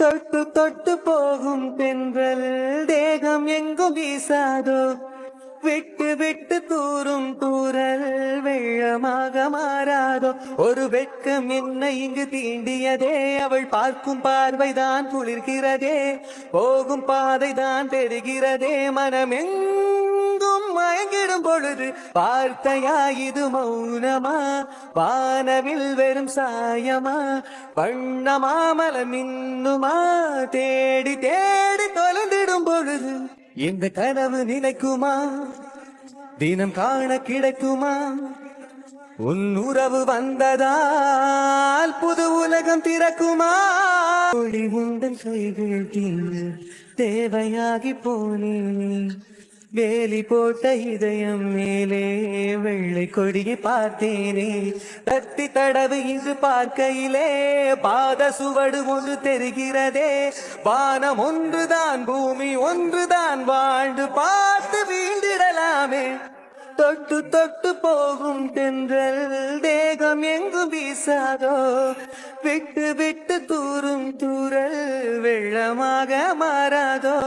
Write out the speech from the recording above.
தொட்டு தொட்டு போகும் தென்றல் தேகம் எங்கும் வீசாதோ? விட்டு விட்டு தூரும் தூரல் வெள்ளமாக மாறாதோ? ஒரு வெட்கம் என்ன இங்கு தீண்டியதே. அவள் பார்க்கும் பார்வைதான் குளிர்கிறதே. போகும் பாதைதான் தெரிகிறதே மனமெங்கும் மயங்கிடும் பொழுது வார்த்தையா இது மௌனமா? வானவில் வெறும் சாயமா? வண்ணமா மலம் இன்னுமா தேடி தேடி தொலைந்திடும் பொழுது இந்த கனவு நினைக்குமா? தினம் காண கிடைக்குமா? உன் உறவு வந்ததால் புது உலகம் திறக்குமா? ஒளி உந்தன் கைகள் தேவையாகி போனேன். வேலி போட்ட இதயம் மேலே வெள்ளை கொடியை பார்த்தேனே. தத்தி தடவு இங்கு பார்க்கையிலே பாத சுவடு ஒன்று தெரிகிறதே. வானம் ஒன்றுதான் பூமி ஒன்றுதான் வாழ்ந்து பார்த்து வீண்டிடலாமே. தொட்டு தொட்டு போகும் தென்றல் தேகம் எங்கு வீசாதோ. விட்டு விட்டு தூரும் தூரல் வெள்ளமாக மாறாதோ.